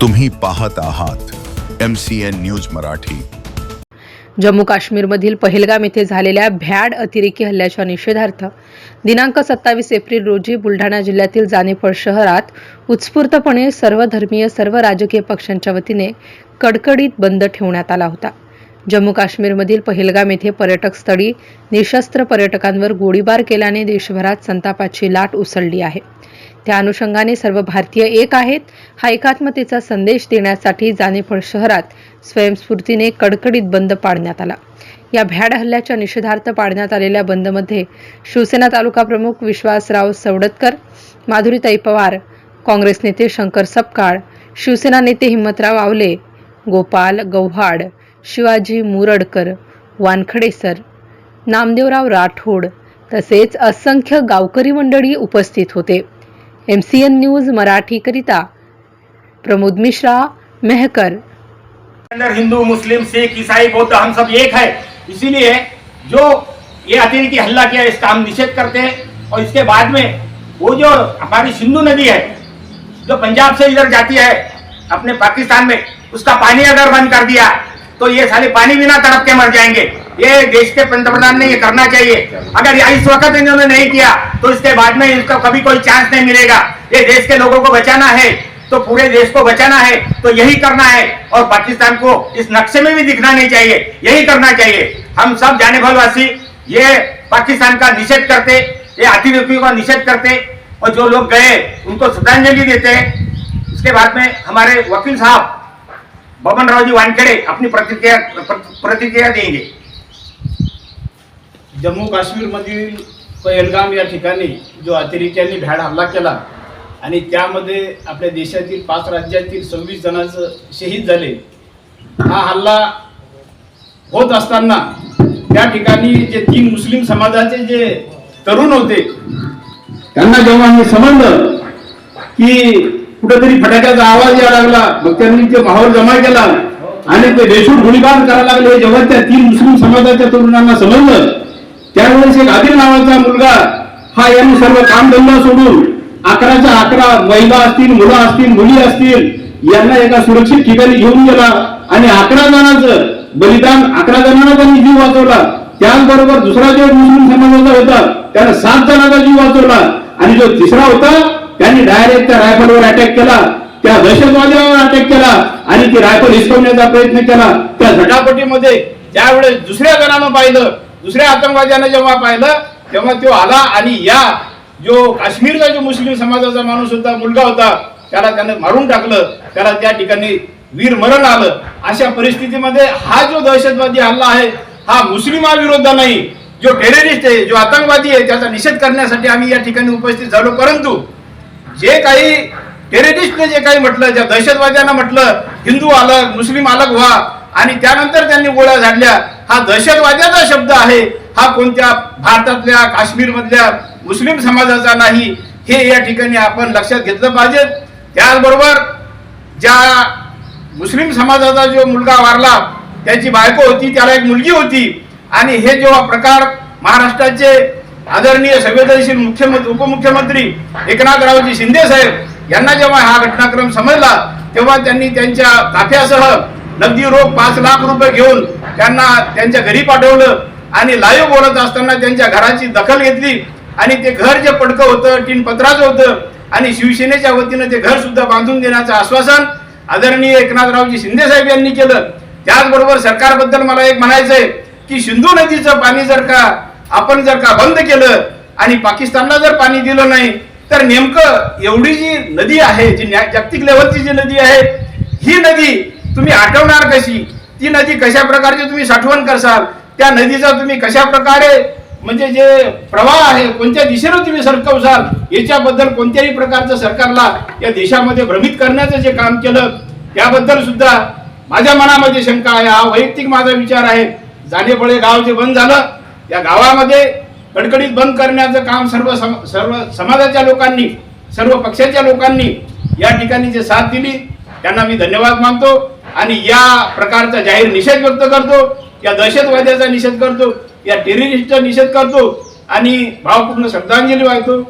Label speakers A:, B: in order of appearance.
A: तुम्ही पाहत आहात M C N news Marathi.
B: Jammu काश्मीरमधील पहलगाम येथे झालेल्या भ्याड अतिरेकी हल्ल्याच्या निषेधार्थ दिनांक सत्तावीस एप्रिल रोजी बुलढाणा जिल्ह्यातील जानेफळ शहरात उत्स्फूर्तपणे सर्व धर्मीय सर्व राजकीय पक्षांच्या वतीने कडकडीत बंद ठेवण्यात आला होता. जम्मू काश्मीरमधील पहलगाम येथे पर्यटक स्थळी निशस्त्र पर्यटकांवर गोळीबार केल्याने देशभरात संतापाची लाट उसळली आहे. त्या अनुषंगाने सर्व भारतीय एक आहेत. हा एकात्मतेचा संदेश देण्यासाठी जानेफळ शहरात स्वयंस्फूर्तीने कडकडीत बंद पाडण्यात आला. या भ्याड हल्ल्याच्या निषेधार्थ पाडण्यात आलेल्या बंदमध्ये शिवसेना तालुका प्रमुख विश्वासराव सवडतकर माधुरीताई पवार काँग्रेस नेते शंकर सपकाळ शिवसेना नेते हिम्मतराव आवले गोपाल गव्हाड शिवाजी मुरडकर वानखडे सर नामदेवराव राठोड तसेच असंख्य गावकरी मंडळी उपस्थित होते. एम सी एन न्यूज़ मराठीकरिता प्रमोद मिश्रा, मेहकर.
C: हिंदू, मुस्लिम, सिख, ईसाई, बौद्ध, हम सब एक है। इसीलिए जो ये अतिरेकी हल्ला किया, इसका हम निषेध करते हैं। और इसके बाद में वो जो हमारी सिंधु नदी है, जो पंजाब से इधर जाती है, अपने पाकिस्तान में, उसका पानी अगर बंद कर दिया तो ये साले पानी बिना तड़प के मर जाएँगे। ये देश के पंतप्रधान ने ये करना चाहिए। अगर इस वक्त इन्होंने नहीं किया तो इसके बाद में इसका कभी कोई चांस नहीं मिलेगा। ये देश के लोगों को बचाना है तो पूरे देश को बचाना है तो यही करना है। और पाकिस्तान को इस नक्शे में भी दिखना नहीं चाहिए, यही करना चाहिए। हम सब जाने वासी ये पाकिस्तान का निषेध करते, ये अतिरेकियों का निषेध करते, और जो लोग गए, उनको श्रद्धांजलि देते हैं। इसके बाद में हमारे वकील साहब, बबन राव जी वानखेड़े अपनी प्रतिक्रिया प्रतिक्रिया देंगे।
D: जम्मू काश्मीर काश्मीरमधील पहलगाम या ठिकाणी जो अतिरेक्यांनी भ्याड हल्ला केला आणि त्यामध्ये आपल्या देशातील पाच राज्यातील सव्वीस जणांचं शहीद झाले हा हल्ला होत असताना त्या ठिकाणी जे तीन मुस्लिम समाजाचे जे तरुण होते त्यांना जेव्हा मी समजलं की कुठेतरी फटाक्याचा आवाज यायला लागला मग त्यांनी ते माहोल जमा केला आणि ते बेशूट गोळीबार करायला लागले जेव्हा त्या तीन मुस्लिम समाजाच्या तरुणांना समजलं त्यावेळेस एक आदिल नावाचा मुलगा हा यांनी सर्व कामधंदा सोडून अकराच्या अकरा महिला असतील मुलं असतील मुली असतील यांना एका सुरक्षित ठिकाणी घेऊन गेला. आणि अकरा जणांचं बलिदान अकरा जणांना त्यांनी जीव वाचवला. त्याचबरोबर दुसरा जो मुस्लिम समाजाचा होता त्यानं सात जणांचा जीव वाचवला. आणि जो तिसरा होता त्यांनी डायरेक्ट त्या रायफलवर अटॅक केला. त्या दहशतवाद्यावर अटॅक केला. आणि ती रायफल हिसकवण्याचा प्रयत्न केला. त्या झटापटीमध्ये ज्यावेळेस दुसऱ्या जणांना पाहिलं दुसऱ्या आतंकवाद्यानं जेव्हा पाहिलं तेव्हा तो आला आणि या जो काश्मीरचा जो मुस्लिम समाजाचा माणूस होता मुलगा होता त्याला त्यानं मारून टाकलं त्याला त्या ठिकाणी वीर मरण आलं. अशा परिस्थितीमध्ये हा जो दहशतवादी हल्ला आहे हा मुस्लिमाविरुद्ध नाही. जो टेररिस्ट आहे जो आतंकवादी आहे त्याचा निषेध करण्यासाठी आम्ही या ठिकाणी उपस्थित झालो. परंतु जे काही टेररिस्टने जे काही म्हटलं ज्या दहशतवाद्यांना म्हटलं हिंदू अलग मुस्लिम अलग व्हा आणि त्यानंतर त्यांनी गोळ्या झाडल्या हा दहशतवाद्याचा शब्द आहे. हा कोणत्या भारतातल्या काश्मीर मधल्या मुस्लिम समाजाचा नाही हे या ठिकाणी आपण लक्षात घेतलं पाहिजे. त्याचबरोबर ज्या मुस्लिम समाजाचा जो मुलगा वारला त्याची बायको होती त्याला एक मुलगी होती. आणि हे जेव्हा प्रकार महाराष्ट्राचे आदरणीय संवेदनशील मुख्यमंत्री उपमुख्यमंत्री एकनाथरावजी शिंदे साहेब यांना जेव्हा हा घटनाक्रम समजला तेव्हा त्यांनी त्यांच्या ताफ्यासह नगदी रोख पाच लाख रुपये घेऊन त्यांना त्यांच्या घरी पाठवलं आणि लाईव्ह बोलत असताना त्यांच्या घराची दखल घेतली. आणि ते घर जे पडकं होतं टीन पत्राचं होतं आणि शिवसेनेच्या वतीनं ते घर सुद्धा बांधून देण्याचं आश्वासन आदरणीय एकनाथरावजी शिंदे साहेब यांनी केलं. त्याचबरोबर सरकारबद्दल मला एक म्हणायचं आहे की सिंधू नदीचं पाणी जर का आपण जर का बंद केलं आणि पाकिस्तानला जर पाणी दिलं नाही तर नेमकं एवढी जी नदी आहे जी जागतिक लेवलची जी नदी आहे ही नदी तुम्ही आठवणार कशी? ती नदी कशा प्रकारची तुम्ही साठवण करसाल? त्या नदीचा तुम्ही कशा प्रकारे म्हणजे जे प्रवाह आहे कोणत्या दिशेनं तुम्ही सरकवसाल याच्याबद्दल कोणत्याही प्रकारचं सरकारला या देशामध्ये भ्रमित करण्याचं जे काम केलं त्याबद्दल सुद्धा माझ्या मनामध्ये शंका आहे. हा वैयक्तिक माझा विचार आहे. जानेपळे गाव जे बंद झालं या गावामध्ये कडकडीत बंद करण्याचं काम सर्व सम- सर्व समाजाच्या लोकांनी सर्व पक्षाच्या लोकांनी या ठिकाणी जे साथ दिली त्यांना मी धन्यवाद मानतो. आणि या प्रकारचा जाहीर निषेध व्यक्त करतो या दहशतवाद्याचा निषेध करतो या टेररिस्टचा निषेध करतो आणि भावपूर्ण श्रद्धांजली वाहतो.